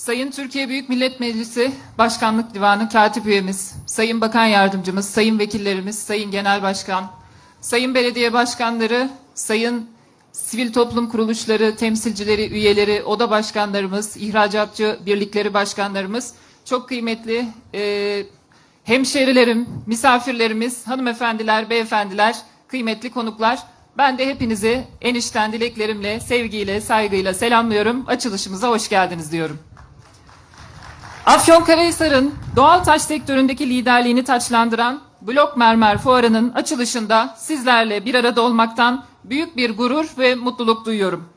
Sayın Türkiye Büyük Millet Meclisi Başkanlık Divanı Katip Üyemiz, Sayın Bakan Yardımcımız, Sayın Vekillerimiz, Sayın Genel Başkan, Sayın Belediye Başkanları, Sayın Sivil Toplum Kuruluşları, temsilcileri, üyeleri, oda başkanlarımız, ihracatçı birlikleri başkanlarımız, çok kıymetli e, hemşerilerim, misafirlerimiz, hanımefendiler, beyefendiler, kıymetli konuklar. Ben de hepinizi enişten dileklerimle, sevgiyle, saygıyla selamlıyorum. Açılışımıza hoş geldiniz diyorum. Afyonkarahisar'ın doğal taş sektöründeki liderliğini taçlandıran Blok Mermer Fuarı'nın açılışında sizlerle bir arada olmaktan büyük bir gurur ve mutluluk duyuyorum.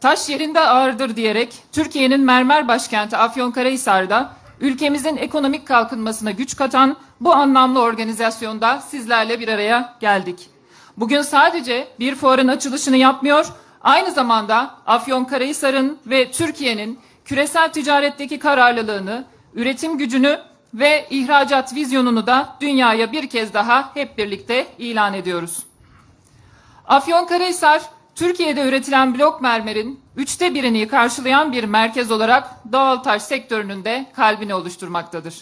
Taş yerinde ağırdır diyerek Türkiye'nin mermer başkenti Afyonkarahisar'da ülkemizin ekonomik kalkınmasına güç katan bu anlamlı organizasyonda sizlerle bir araya geldik. Bugün sadece bir fuarın açılışını yapmıyor, aynı zamanda Afyonkarahisar'ın ve Türkiye'nin küresel ticaretteki kararlılığını, üretim gücünü ve ihracat vizyonunu da dünyaya bir kez daha hep birlikte ilan ediyoruz. Afyonkarahisar, Türkiye'de üretilen blok mermerin üçte birini karşılayan bir merkez olarak doğal taş sektörünün de kalbini oluşturmaktadır.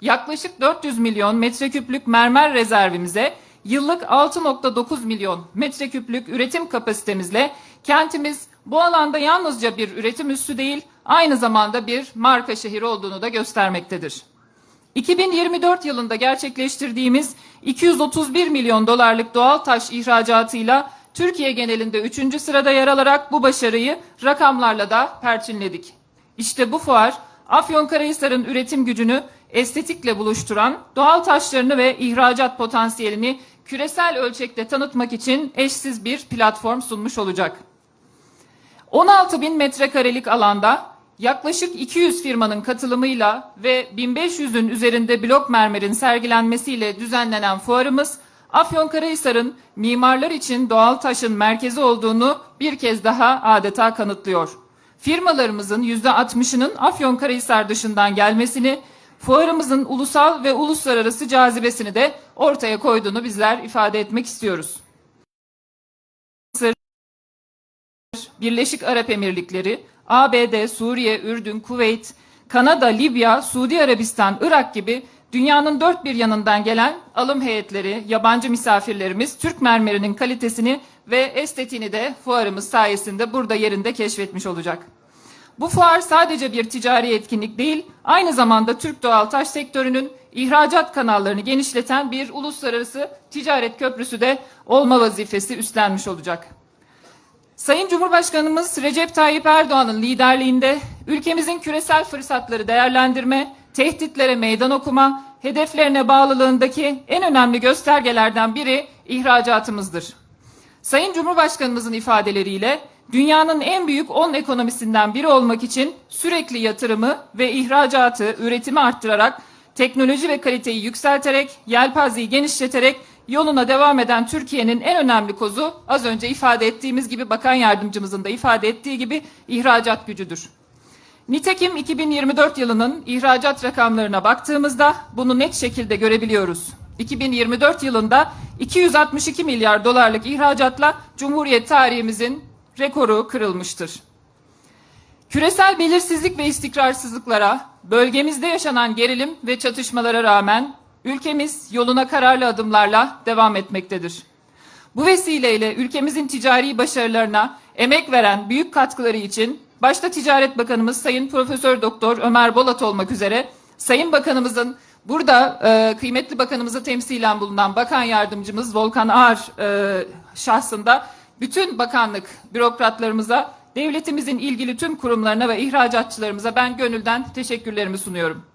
Yaklaşık 400 milyon metreküplük mermer rezervimize yıllık 6.9 milyon metreküplük üretim kapasitemizle kentimiz bu alanda yalnızca bir üretim üssü değil, aynı zamanda bir marka şehir olduğunu da göstermektedir. 2024 yılında gerçekleştirdiğimiz 231 milyon dolarlık doğal taş ihracatıyla Türkiye genelinde 3. sırada yer alarak bu başarıyı rakamlarla da perçinledik. İşte bu fuar Afyonkarahisar'ın üretim gücünü estetikle buluşturan, doğal taşlarını ve ihracat potansiyelini küresel ölçekte tanıtmak için eşsiz bir platform sunmuş olacak. 16 bin metrekarelik alanda yaklaşık 200 firmanın katılımıyla ve 1500'ün üzerinde blok mermerin sergilenmesiyle düzenlenen fuarımız Afyonkarahisar'ın mimarlar için doğal taşın merkezi olduğunu bir kez daha adeta kanıtlıyor. Firmalarımızın %60'ının Afyonkarahisar dışından gelmesini, fuarımızın ulusal ve uluslararası cazibesini de ortaya koyduğunu bizler ifade etmek istiyoruz. Birleşik Arap Emirlikleri, ABD, Suriye, Ürdün, Kuveyt, Kanada, Libya, Suudi Arabistan, Irak gibi dünyanın dört bir yanından gelen alım heyetleri, yabancı misafirlerimiz Türk mermerinin kalitesini ve estetiğini de fuarımız sayesinde burada yerinde keşfetmiş olacak. Bu fuar sadece bir ticari etkinlik değil, aynı zamanda Türk doğal taş sektörünün ihracat kanallarını genişleten bir uluslararası ticaret köprüsü de olma vazifesi üstlenmiş olacak. Sayın Cumhurbaşkanımız Recep Tayyip Erdoğan'ın liderliğinde ülkemizin küresel fırsatları değerlendirme, tehditlere meydan okuma, hedeflerine bağlılığındaki en önemli göstergelerden biri ihracatımızdır. Sayın Cumhurbaşkanımızın ifadeleriyle dünyanın en büyük 10 ekonomisinden biri olmak için sürekli yatırımı ve ihracatı, üretimi arttırarak, teknoloji ve kaliteyi yükselterek, yelpazeyi genişleterek yoluna devam eden Türkiye'nin en önemli kozu az önce ifade ettiğimiz gibi bakan yardımcımızın da ifade ettiği gibi ihracat gücüdür. Nitekim 2024 yılının ihracat rakamlarına baktığımızda bunu net şekilde görebiliyoruz. 2024 yılında 262 milyar dolarlık ihracatla Cumhuriyet tarihimizin rekoru kırılmıştır. Küresel belirsizlik ve istikrarsızlıklara, bölgemizde yaşanan gerilim ve çatışmalara rağmen ülkemiz yoluna kararlı adımlarla devam etmektedir. Bu vesileyle ülkemizin ticari başarılarına emek veren büyük katkıları için başta Ticaret Bakanımız Sayın Profesör Doktor Ömer Bolat olmak üzere Sayın Bakanımızın burada e, kıymetli bakanımızı temsilen bulunan Bakan Yardımcımız Volkan Ağar e, şahsında bütün bakanlık bürokratlarımıza, devletimizin ilgili tüm kurumlarına ve ihracatçılarımıza ben gönülden teşekkürlerimi sunuyorum.